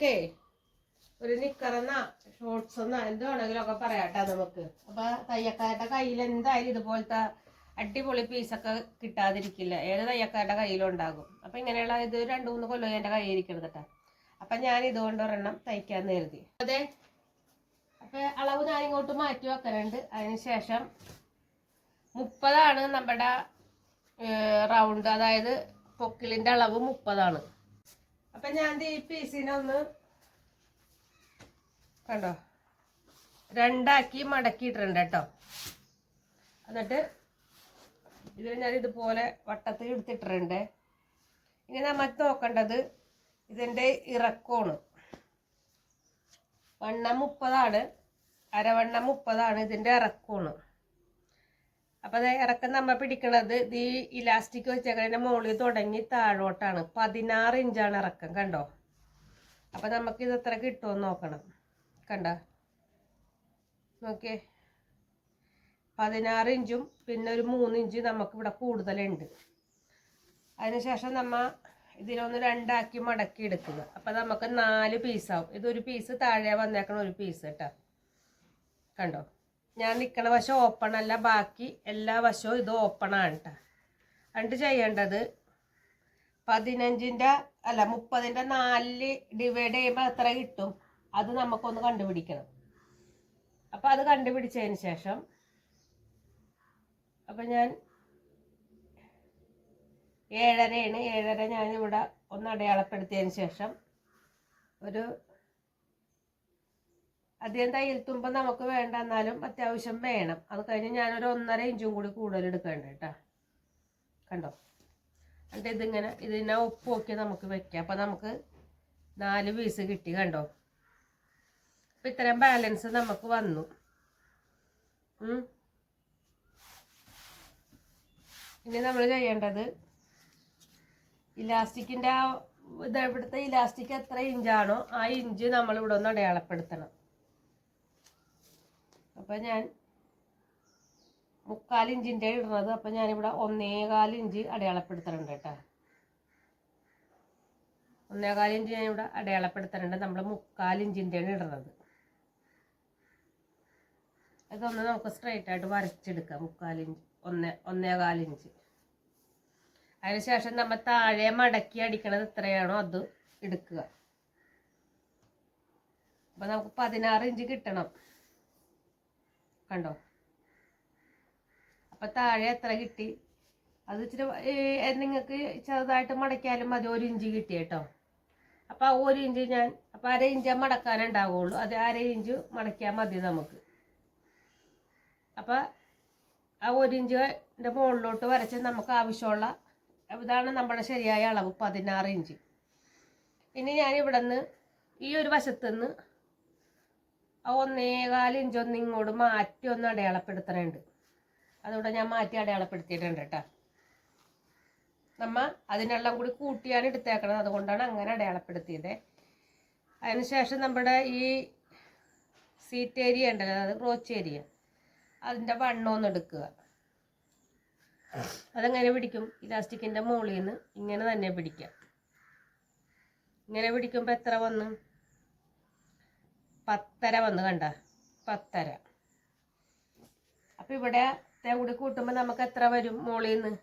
നമുക്കേ ഒരു നിക്കറെന്നാ ഷോർട്സ് എന്ന എന്താണെങ്കിലും ഒക്കെ പറയാട്ടാ നമുക്ക്. അപ്പൊ തയ്യക്കാരുടെ കയ്യിൽ എന്തായാലും ഇതുപോലത്തെ അടിപൊളി പീസൊക്കെ കിട്ടാതിരിക്കില്ല. ഏത് തയ്യക്കാരുടെ കയ്യിലും ഉണ്ടാകും. അപ്പൊ ഇങ്ങനെയുള്ള ഇത് രണ്ടു മൂന്ന് കൊല്ലം എന്റെ കയ്യിൽ ഇരിക്കണത് കേട്ടോ. അപ്പൊ ഞാൻ ഇതുകൊണ്ട് ഒരെണ്ണം തയ്ക്കാന്ന് കരുതി. അതെ. അപ്പൊ അളവ് ഞാൻ ഇങ്ങോട്ട് മാറ്റി വെക്കലുണ്ട് അതിനുശേഷം മുപ്പതാണ് നമ്മുടെ റൗണ്ട് അതായത് പൊക്കിളിന്റെ അളവ് മുപ്പതാണ്. അപ്പൊ ഞാൻ ഈ പീസിനെ ഒന്ന് കണ്ടോ? രണ്ടാക്കി മടക്കിയിട്ടുണ്ട് കേട്ടോ. എന്നിട്ട് ഇതിൽ ഞാൻ ഇതുപോലെ വട്ടത്തിൽ എടുത്തിട്ടുണ്ട് ഇനി നമ്മൾ നോക്കേണ്ടത് ഇതിന്റെ ഇറക്കമാണ്. വണ്ണം മുപ്പതാണ്. അരവണ്ണം മുപ്പതാണ് ഇതിന്റെ ഇറക്കമാണ്. അപ്പം അത് ഇറക്കം നമ്മൾ പിടിക്കണത് ഈ ഇലാസ്റ്റിക് വെച്ചേക്കതിന്റെ മുകളിൽ തുടങ്ങി താഴോട്ടാണ്. പതിനാറ് ഇഞ്ചാണ് ഇറക്കം കണ്ടോ? അപ്പോൾ നമുക്ക് ഇത് എത്ര കിട്ടുമെന്ന് നോക്കണം. കണ്ട? നോക്കിയേ. പതിനാറ് ഇഞ്ചും പിന്നെ ഒരു മൂന്ന് ഇഞ്ച് നമുക്ക് ഇവിടെ കൂടുതലുണ്ട്. അതിനുശേഷം നമ്മൾ ഇതിനൊന്ന് രണ്ടാക്കി മടക്കി എടുക്കുക. അപ്പം നമുക്ക് നാല് പീസാവും ഇതൊരു പീസ് താഴെ വന്നേക്കണ ഒരു പീസ് കേട്ടോ. കണ്ടോ? ഞാൻ നിൽക്കണ വശം ഓപ്പൺ അല്ല ബാക്കി എല്ലാ വശവും ഇത് ഓപ്പൺ ആണ് കേട്ടോ എന്നിട്ട് ചെയ്യേണ്ടത് പതിനഞ്ചിന്റെ അല്ല മുപ്പതിന്റെ നാലിൽ ഡിവൈഡ് ചെയ്യുമ്പോൾ എത്ര കിട്ടും? അത് നമുക്കൊന്ന് കണ്ടുപിടിക്കണം. അപ്പം അത് കണ്ടുപിടിച്ചതിന് ശേഷം അപ്പം ഞാൻ ഏഴരയാണ്. ഏഴര ഞാൻ ഇവിടെ ഒന്ന് അടയാളപ്പെടുത്തിയതിന് ശേഷം ഒരു അധികം തയ്യൽ തുമ്പം നമുക്ക് വേണ്ട എന്നാലും അത്യാവശ്യം വേണം. അത് കഴിഞ്ഞ് ഞാനൊരു ഒന്നര ഇഞ്ചും കൂടി കൂടുതൽ എടുക്കേണ്ട കേട്ടോ. കണ്ടോ? എന്നിട്ട് ഇതിങ്ങനെ ഇതിനെ ഉപ്പ് നോക്കി നമുക്ക് വെക്കാം. അപ്പം നമുക്ക് നാല് പീസ് കിട്ടി കണ്ടോ? അപ്പം ഇത്രയും ബാലൻസ് നമുക്ക് വന്നു. ഇനി നമ്മൾ ചെയ്യേണ്ടത് ഇലാസ്റ്റിക്കിന്റെ ആ ഇതെവിടുത്തെ ഇലാസ്റ്റിക് എത്ര ഇഞ്ചാണോ ആ ഇഞ്ച് നമ്മൾ ഇവിടെ ഒന്ന് അടയാളപ്പെടുത്തണം. അപ്പം ഞാൻ മുക്കാൽ ഇഞ്ചിന്റെ ഇടുന്നത്. അപ്പം ഞാനിവിടെ ഒന്നേകാൽ ഇഞ്ച് അടയാളപ്പെടുത്തണുണ്ട് കേട്ടോ. ഒന്നേകാൽ ഇഞ്ച് ഞാനിവിടെ അടയാളപ്പെടുത്തലുണ്ട്. നമ്മൾ മുക്കാൽ ഇഞ്ചിന്റെയാണ് ഇടുന്നത്. ഇതൊന്ന് നമുക്ക് സ്ട്രൈറ്റ് ആയിട്ട് വരച്ചെടുക്കാം. മുക്കാൽ ഇഞ്ച് ഒന്നേ ഒന്നേകാൽ ഇഞ്ച്. അതിനുശേഷം നമ്മൾ താഴെ മടക്കി അടിക്കണത് എത്രയാണോ അത് എടുക്കുക. അപ്പം നമുക്ക് പതിനാറ് ഇഞ്ച് കിട്ടണം. കണ്ടോ? അപ്പം താഴെ എത്ര കിട്ടി? അത് ഇച്ചിരി നിങ്ങൾക്ക് ചെറുതായിട്ട് മടക്കിയാലും മതി ഒരു ഇഞ്ച് കിട്ടി കേട്ടോ. അപ്പൊ ആ ഒരു ഇഞ്ച് ഞാൻ അപ്പൊ അര ഇഞ്ച് മടക്കാനുണ്ടാവുള്ളൂ അത് അര ഇഞ്ച് മടക്കിയാൽ മതി നമുക്ക്. അപ്പൊ ആ ഒരു ഇഞ്ചിന്റെ മുകളിലോട്ട് വരച്ച് നമുക്ക് ആവശ്യമുള്ള ഇതാണ് നമ്മുടെ ശരിയായ അളവ് പതിനാറ് ഇഞ്ച്. ഇനി ഞാൻ ഇവിടെ നിന്ന് ഈ ഒരു വശത്ത് നിന്ന് ആ ഒന്നേകാൽ ഇഞ്ച് ഒന്ന് ഇങ്ങോട്ട് മാറ്റി ഒന്ന് അടയാളപ്പെടുത്തണുണ്ട്. അതുകൊണ്ട് ഞാൻ മാറ്റി അടയാളപ്പെടുത്തിയിട്ടുണ്ട് കേട്ടോ. നമ്മ അതിനെല്ലാം കൂടി കൂട്ടിയാണ് എടുത്തേക്കണത്. അതുകൊണ്ടാണ് അങ്ങനെ അടയാളപ്പെടുത്തിയത്. അതിനുശേഷം നമ്മുടെ ഈ സീറ്റ് ഏരിയ ഉണ്ടല്ലോ അതായത് ക്രോച്ച് ഏരിയ അതിന്റെ വണ്ണം ഒന്ന് എടുക്കുക. അതെങ്ങനെ പിടിക്കും? ഇലാസ്റ്റിക്കിന്റെ മുകളിൽ നിന്ന് ഇങ്ങനെ തന്നെ പിടിക്കാം ഇങ്ങനെ പിടിക്കുമ്പോൾ എത്ര വന്നു? പത്തര വന്ന് കണ്ട. പത്തര. അപ്പം ഇവിടെ കൂടി കൂട്ടുമ്പോൾ നമുക്ക് എത്ര വരും മോളിൽ നിന്ന്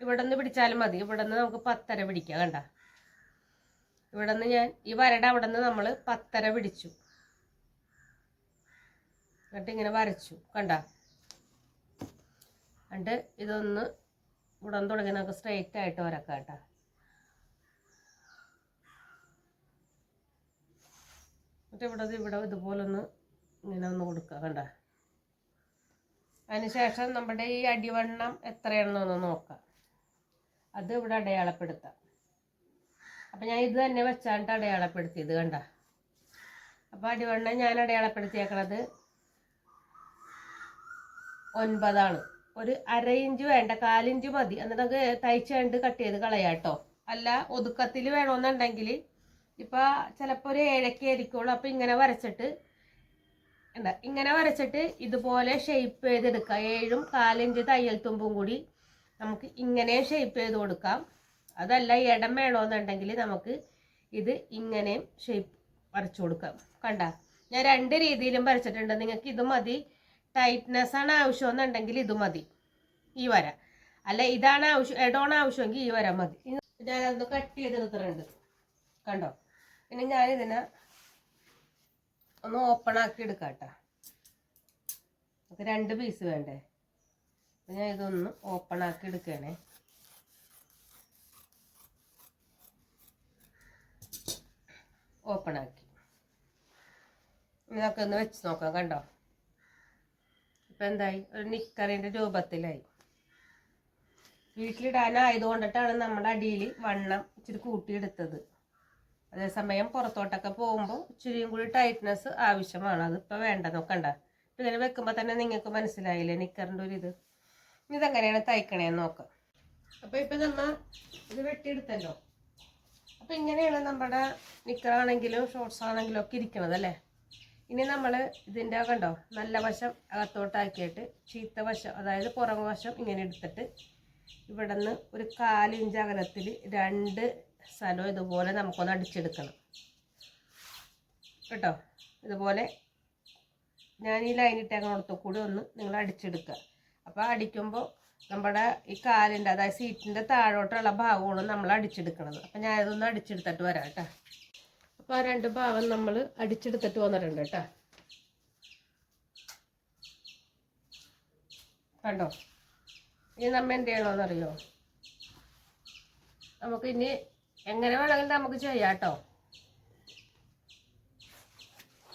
ഇവിടെ നിന്ന് പിടിച്ചാലും മതി. ഇവിടെ നിന്ന് നമുക്ക് പത്തര പിടിക്കാം കണ്ട. ഇവിടെ നിന്ന് ഞാൻ ഈ വരട അവിടെ നിന്ന് നമ്മൾ പത്തര പിടിച്ചു. എന്നിട്ട് ഇങ്ങനെ വരച്ചു കണ്ട. എന്നിട്ട് ഇതൊന്ന് ഇവിടെ നിന്ന് തുടങ്ങി നമുക്ക് സ്ട്രെയിറ്റ് ആയിട്ട് വരക്കാം കേട്ടോ. എന്നിട്ട് ഇവിടെ ഇവിടെ ഇതുപോലെ ഒന്ന് ഇങ്ങനെ ഒന്ന് കൊടുക്കുക കണ്ട? അതിനുശേഷം നമ്മുടെ ഈ അടിവണ്ണം എത്രയാണെന്നൊന്ന് നോക്കാം. അത് ഇവിടെ അടയാളപ്പെടുത്താം. അപ്പം ഞാൻ ഇത് തന്നെ വെച്ചാണ്ട് അടയാളപ്പെടുത്തിയത് കണ്ട? അപ്പോൾ അടിവണ്ണം ഞാൻ അടയാളപ്പെടുത്തിയേക്കണത് ഒൻപതാണ്. ഒരു അര ഇഞ്ച് വേണ്ട കാലിഞ്ച് മതി. എന്നിട്ട് തയ്ച്ച് കണ്ട് കട്ട് ചെയ്ത് കളയാട്ടോ അല്ല ഒതുക്കത്തിൽ വേണമെന്നുണ്ടെങ്കിൽ ഇപ്പം ചിലപ്പോൾ ഒരു ഏഴൊക്കെ ആയിരിക്കുള്ളൂ. അപ്പൊ ഇങ്ങനെ വരച്ചിട്ട് എന്താ ഇങ്ങനെ വരച്ചിട്ട് ഇതുപോലെ ഷേപ്പ് ചെയ്തെടുക്കുക ഏഴും കാലിഞ്ച് തയ്യൽ തുമ്പും കൂടി നമുക്ക് ഇങ്ങനെ ഷേപ്പ് ചെയ്ത് കൊടുക്കാം. അതല്ല ഇടം വേണമെന്നുണ്ടെങ്കിൽ നമുക്ക് ഇത് ഇങ്ങനെയും ഷേപ്പ് വരച്ചു കൊടുക്കാം. കണ്ട? ഞാൻ രണ്ട് രീതിയിലും വരച്ചിട്ടുണ്ട്. നിങ്ങൾക്ക് ഇത് മതി. ടൈറ്റ്നെസ് ആണ് ആവശ്യമെന്നുണ്ടെങ്കിൽ ഇത് മതി. ഈ വര. അല്ല ഇതാണ് ആവശ്യം എഡോൺ ആവശ്യമെങ്കിൽ ഈ വര മതി. ഞാനത് കട്ട് ചെയ്ത് എടുത്തിട്ടുണ്ട് കണ്ടോ? ഇനി ഞാനിതിനെ ഒന്ന് ഓപ്പൺ ആക്കി എടുക്കാം നമുക്ക് രണ്ട് പീസ് വേണ്ടേ? അപ്പം ഞാൻ ഇതൊന്ന് ഓപ്പൺ ആക്കി എടുക്കണേ. ഓപ്പൺ ആക്കി. ഇതൊക്കെ ഒന്ന് വെച്ച് നോക്കാം കണ്ടോ? ഇപ്പൊ എന്തായി? ഒരു നിക്കറിന്റെ രൂപത്തിലായി. വീട്ടിലിടാനായത് കൊണ്ടിട്ടാണ് നമ്മുടെ അടിയിൽ വണ്ണം ഇച്ചിരി കൂട്ടിയെടുത്തത്. അതേസമയം പുറത്തോട്ടൊക്കെ പോകുമ്പോൾ ഇച്ചിരിയും കൂടി ടൈറ്റ്നസ് ആവശ്യമാണ്. അതിപ്പോൾ വേണ്ട നോക്കണ്ട ഇങ്ങനെ വെക്കുമ്പോൾ തന്നെ നിങ്ങൾക്ക് മനസ്സിലായില്ലേ നിക്കറിന്റെ ഒരു ഇത് ഇതെങ്ങനെയാണ് തയ്ക്കണേന്ന് നോക്കാം. അപ്പോൾ ഇപ്പം നമ്മൾ ഇത് വെട്ടിയെടുത്തല്ലോ. അപ്പം ഇങ്ങനെയാണ് നമ്മുടെ നിക്കറാണെങ്കിലും ഷോർട്സ് ആണെങ്കിലും ഒക്കെ ഇരിക്കണത് അല്ലേ? ഇനി നമ്മൾ ഇതിന്റെ കണ്ടോ നല്ല വശം അകത്തോട്ടാക്കിയിട്ട് ചീത്ത വശം അതായത് പുറം വശം ഇങ്ങനെ എടുത്തിട്ട് ഇവിടെ നിന്ന് ഒരു കാലിഞ്ച് അകലത്തിൽ രണ്ട് സ്ഥലവും ഇതുപോലെ നമുക്കൊന്ന് അടിച്ചെടുക്കണം. കേട്ടോ? ഇതുപോലെ ഞാൻ ഈ ലൈൻ ഇട്ടേക്കണോടത്തു കൂടി ഒന്ന് നിങ്ങൾ അടിച്ചെടുക്കുക. അപ്പോൾ അടിക്കുമ്പോൾ നമ്മുടെ ഈ കാലിന്റെ അതായത് സീറ്റിന്റെ താഴോട്ടുള്ള ഭാഗമാണ് നമ്മൾ അടിച്ചെടുക്കണത്. അപ്പം ഞാനതൊന്ന് അടിച്ചെടുത്തിട്ട് വരാം കേട്ടോ. അപ്പോൾ ആ രണ്ട് ഭാഗം നമ്മൾ അടിച്ചെടുത്തിട്ട് വന്നിട്ടുണ്ട് കേട്ടോ. കണ്ടോ? ഇനി നമ്മ എന്ത് ചെയ്യണമെന്നറിയോ നമുക്ക് ഇനി എങ്ങനെ വേണമെങ്കിലും നമുക്ക് ചെയ്യാം കേട്ടോ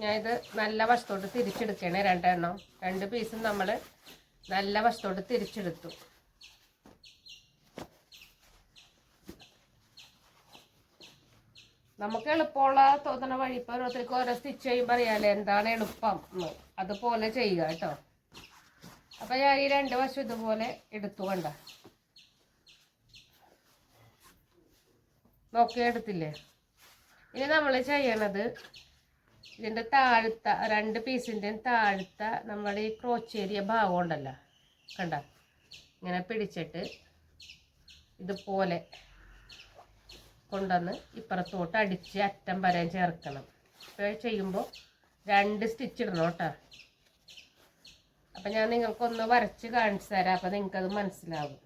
ഞാൻ ഇത് നല്ല വശത്തോട്ട് തിരിച്ചെടുക്കണേ രണ്ടെണ്ണം. രണ്ട് പീസും നമ്മൾ നല്ല വശത്തോട്ട് തിരിച്ചെടുത്തു. നമുക്ക് എളുപ്പമുള്ള തോന്നണ വഴി ഇപ്പോൾ ഓരോരുത്തർക്ക് ഓരോ സ്റ്റിച്ച് ചെയ്യുമ്പോൾ അറിയാമല്ലോ എന്താണ് എളുപ്പം എന്ന്. അതുപോലെ ചെയ്യുക കേട്ടോ അപ്പം ഞാൻ ഈ രണ്ട് വശം ഇതുപോലെ എടുത്തു കണ്ട. നോക്കി എടുത്തില്ലേ? ഇനി നമ്മൾ ചെയ്യണത് ഇതിന്റെ താഴ്ത്ത രണ്ട് പീസിന്റെ താഴ്ത്ത നമ്മൾ ഈ ക്രോച്ചേരിയ ഭാഗം ഉണ്ടല്ലോ കണ്ട? ഇങ്ങനെ പിടിച്ചിട്ട് ഇതുപോലെ കൊണ്ടുവന്ന് ഇപ്പുറത്തോട്ട് അടിച്ച് അറ്റം വരെ ചേർക്കണം. ഇപ്പോൾ ചെയ്യുമ്പോൾ രണ്ട് സ്റ്റിച്ച് ഇടണം കേട്ടോ. അപ്പം ഞാൻ നിങ്ങൾക്കൊന്ന് വരച്ച് കാണിച്ചു തരാം അപ്പം നിങ്ങൾക്കത് മനസ്സിലാവും.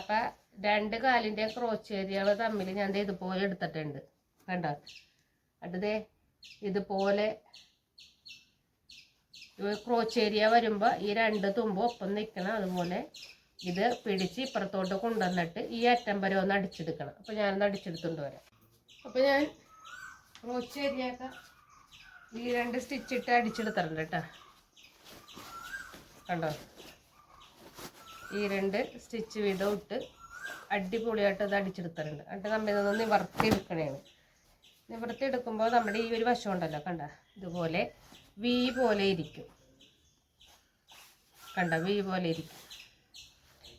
അപ്പം രണ്ട് കാലിന്റെ ക്രോച്ചേരിയകൾ തമ്മിൽ ഞാൻ ഇതുപോലെ എടുത്തിട്ടുണ്ട്. കണ്ടോ? അടുത്തേ ഇതുപോലെ ക്രോച്ചേരിയ വരുമ്പോൾ ഈ രണ്ട് തുമ്പ് ഒപ്പം നിൽക്കണം അതുപോലെ ഇത് പിടിച്ച് ഇപ്പുറത്തോട്ട് കൊണ്ടുവന്നിട്ട് ഈ അറ്റം വരെ ഒന്ന് അടിച്ചെടുക്കണം. അപ്പോൾ ഞാനൊന്ന് അടിച്ചെടുത്തുകൊണ്ട് വരാം. അപ്പോൾ ഞാൻ ക്രോച്ചേരിയൊക്കെ ഈ രണ്ട് സ്റ്റിച്ച് ഇട്ട് അടിച്ചെടുത്തിട്ടുണ്ട് കേട്ടോ. കണ്ടോ? ഈ രണ്ട് സ്റ്റിച്ച് വീതം ഇട്ട് അടിപൊളിയായിട്ട് അത് അടിച്ചെടുത്തിട്ടുണ്ട്. എന്നിട്ട് നമ്മൾ ഇതൊന്ന് നിവർത്തി എടുക്കണേണ്. നിവർത്തി എടുക്കുമ്പോൾ നമ്മുടെ ഈ ഒരു വശം ഉണ്ടല്ലോ കണ്ട? ഇതുപോലെ വി പോലെ ഇരിക്കും. കണ്ട? വി പോലെ ഇരിക്കും.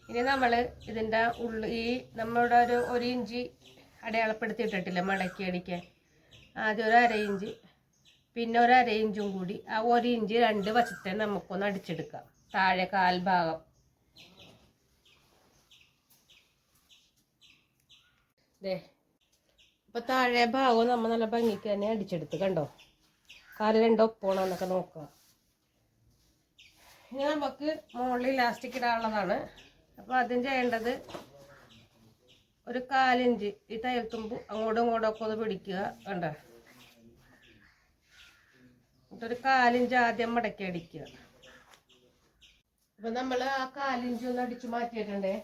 ഇനി നമ്മൾ ഇതിന്റെ ഉള്ളിൽ ഈ നമ്മളുടെ ഒരു ഒരു ഇഞ്ച് അടയാളപ്പെടുത്തിയിട്ടിട്ടില്ല മടക്കി അടിക്കാൻ? ആദ്യം ഒരു അര ഇഞ്ച് പിന്നെ ഒരു അര ഇഞ്ചും കൂടി ആ ഒരു ഇഞ്ച് രണ്ട് വശത്തെ നമുക്കൊന്ന് അടിച്ചെടുക്കാം. താഴെ കാൽ ദേ. ഇപ്പൊ താഴെ ഭാഗവും നമ്മൾ നല്ല ഭംഗിക്ക് തന്നെ അടിച്ചെടുത്ത് കണ്ടോ? കാൽ രണ്ടോ പോണെന്നൊക്കെ നോക്കുക. ഇനി നമുക്ക് മുകളിൽ ഇലാസ്റ്റിക് ഇടാനുള്ളതാണ്. അപ്പോൾ ആദ്യം ചെയ്യേണ്ടത് ഒരു കാലിഞ്ച് ഈ തയ്യൽത്തുമ്പ് അങ്ങോട്ടും ഇങ്ങോട്ടും ഒക്കെ ഒന്ന് പിടിക്കുക കണ്ട? എന്നിട്ടൊരു കാലിഞ്ച് ആദ്യം മടക്കി അടിക്കുക. അപ്പൊ നമ്മൾ ആ കാലിഞ്ച് ഒന്ന് അടിച്ചു മാറ്റിയിട്ടുണ്ടേ.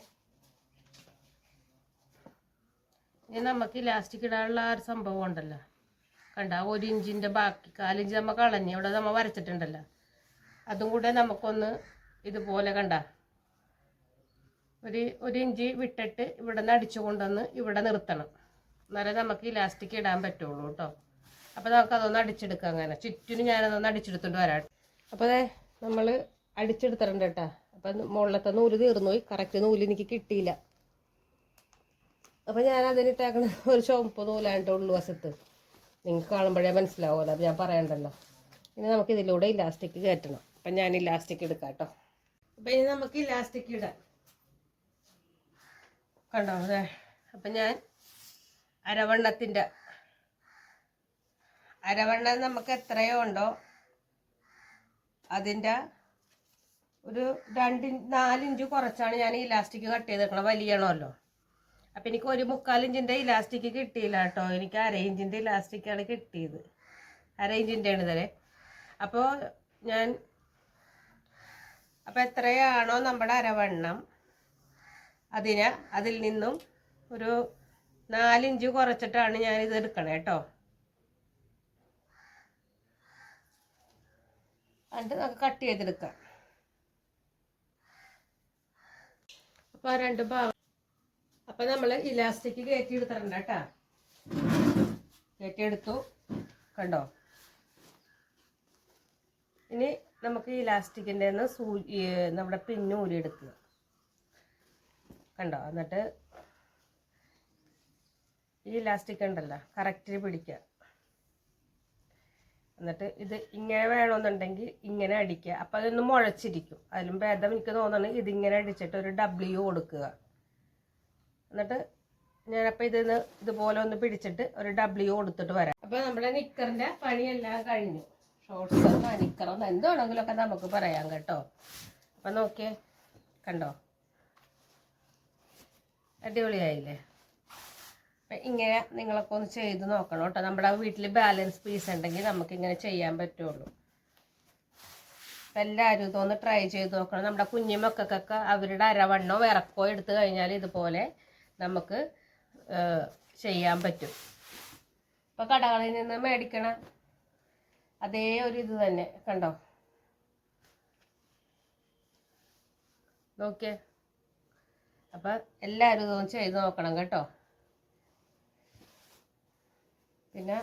ഇനി നമുക്ക് ഇലാസ്റ്റിക് ഇടാനുള്ള ആ ഒരു സംഭവം ഉണ്ടല്ലോ. കണ്ട ഒരു ഇഞ്ചിന്റെ ബാക്കി കാലിഞ്ച് നമ്മൾ കളഞ്ഞ് ഇവിടെ നമ്മൾ വരച്ചിട്ടുണ്ടല്ലോ. അതും കൂടെ നമുക്കൊന്ന് ഇതുപോലെ കണ്ട. ഒരു ഒരു ഇഞ്ച് വിട്ടിട്ട് ഇവിടെ നിന്ന് അടിച്ചു കൊണ്ടുവന്ന് ഇവിടെ നിർത്തണം. എന്നാലേ നമുക്ക് ഇലാസ്റ്റിക് ഇടാൻ പറ്റുള്ളൂ കേട്ടോ. അപ്പോൾ നമുക്ക് അതൊന്ന് അടിച്ചെടുക്കാം അങ്ങനെ. ചുറ്റിനും ഞാനതൊന്ന് അടിച്ചെടുത്തോണ്ട് വരാം. അപ്പോൾ അതെ നമ്മൾ അടിച്ചെടുത്തിട്ടുണ്ട് കേട്ടോ. അപ്പം മുകളിലത്തെ നൂൽ തീർന്നു പോയി. കറക്റ്റ് നൂൽ എനിക്ക് കിട്ടിയില്ല. അപ്പം ഞാൻ അതിനിട്ടേക്കണ ഒരു ചുവപ്പ് നൂലായിട്ട് ഉള്ളുവശത്ത് നിങ്ങൾക്ക് കാണുമ്പോഴേ മനസ്സിലാവുമല്ലോ അപ്പം ഞാൻ പറയണ്ടല്ലോ. ഇനി നമുക്ക് ഇതിലൂടെ ഇലാസ്റ്റിക് കയറ്റണം. അപ്പം ഞാൻ ഇലാസ്റ്റിക് എടുക്കാം കേട്ടോ. അപ്പം ഇനി നമുക്ക് ഇലാസ്റ്റിക് ഇടാം. കണ്ടോ അതെ? അപ്പം ഞാൻ അരവണ്ണത്തിന്റെ അരവണ്ണം നമുക്ക് എത്രയോ ഉണ്ടോ? അതിന്റെ ഒരു രണ്ട് നാലിഞ്ച് കുറച്ചാണ് ഞാൻ ഇലാസ്റ്റിക് കട്ട് ചെയ്തേക്കണം വലിയണമല്ലോ. അപ്പം എനിക്ക് ഒരു മുക്കാൽ ഇഞ്ചിന്റെ ഇലാസ്റ്റിക് കിട്ടിയില്ല കേട്ടോ. എനിക്ക് അര ഇഞ്ചിന്റെ ഇലാസ്റ്റിക്കാണ് കിട്ടിയത്. അര ആണ് ഇതരെ അപ്പോൾ ഞാൻ അപ്പോൾ എത്രയാണോ നമ്മുടെ അരവണ്ണം അതിന് അതിൽ നിന്നും ഒരു നാലിഞ്ച് കുറച്ചിട്ടാണ് ഞാൻ ഇത് എടുക്കണേ കേട്ടോ. എന്നിട്ട് നമുക്ക് കട്ട് ചെയ്തെടുക്കാം. അപ്പോൾ ആ രണ്ട് ഭാഗം അപ്പോൾ നമ്മൾ ഇലാസ്റ്റിക് കയറ്റി എടുത്തിട്ടുണ്ട് കേട്ടാ. കയറ്റി എടുത്തു കണ്ടോ? ഇനി നമുക്ക് ഇലാസ്റ്റിക്കിന്റെ നിന്ന് സൂചി നമ്മുടെ പിന്നൂലി ഊരിയെടുക്കുക. കണ്ടോ? എന്നിട്ട് ഈ ഇലാസ്റ്റിക് ഉണ്ടല്ലോ കറക്റ്റിൽ പിടിക്കുക. എന്നിട്ട് ഇത് ഇങ്ങനെ വേണമെന്നുണ്ടെങ്കിൽ ഇങ്ങനെ അടിക്കുക. അപ്പം അതൊന്ന് മുഴച്ചിരിക്കും. അതിലും ഭേദം എനിക്ക് തോന്നുന്നത് ഇതിങ്ങനെ അടിച്ചിട്ട് ഒരു ഡബ്ല്യു കൊടുക്കുക. എന്നിട്ട് ഞാനപ്പോൾ ഇതിന്ന് ഇതുപോലെ ഒന്ന് പിടിച്ചിട്ട് ഒരു ഡബ്ല്യു കൊടുത്തിട്ട് വരാം. അപ്പോൾ നമ്മുടെ നിക്കറിന്റെ പണിയെല്ലാം കഴിഞ്ഞു. ഷോർട്ട്സ് നിക്കറോ എന്ത് വേണമെങ്കിലുമൊക്കെ നമുക്ക് പറയാം കേട്ടോ. അപ്പം നോക്കിയേ കണ്ടോ? അടിപൊളിയായില്ലേ? അപ്പം ഇങ്ങനെ നിങ്ങളൊക്കെ ഒന്ന് ചെയ്ത് നോക്കണം കേട്ടോ. നമ്മുടെ വീട്ടിൽ ബാലൻസ് പീസ് ഉണ്ടെങ്കിൽ നമുക്ക് ഇങ്ങനെ ചെയ്യാൻ പറ്റുള്ളൂ. അപ്പം എല്ലാവരും ഇതൊന്ന് ട്രൈ ചെയ്ത് നോക്കണം. നമ്മുടെ കുഞ്ഞു മക്കൾക്കൊക്കെ അവരുടെ അരവണ്ണോ വിറക്കോ എടുത്തു കഴിഞ്ഞാൽ ഇതുപോലെ നമുക്ക് ചെയ്യാൻ പറ്റും. ഇപ്പോൾ കടകളിൽ നിന്ന് മേടിക്കണ അതേ ഒരു ഇത് തന്നെ കണ്ടോ? നോക്കിയേ. അപ്പം എല്ലാവരും ഇതൊന്നും ചെയ്ത് നോക്കണം കേട്ടോ. പിന്നെ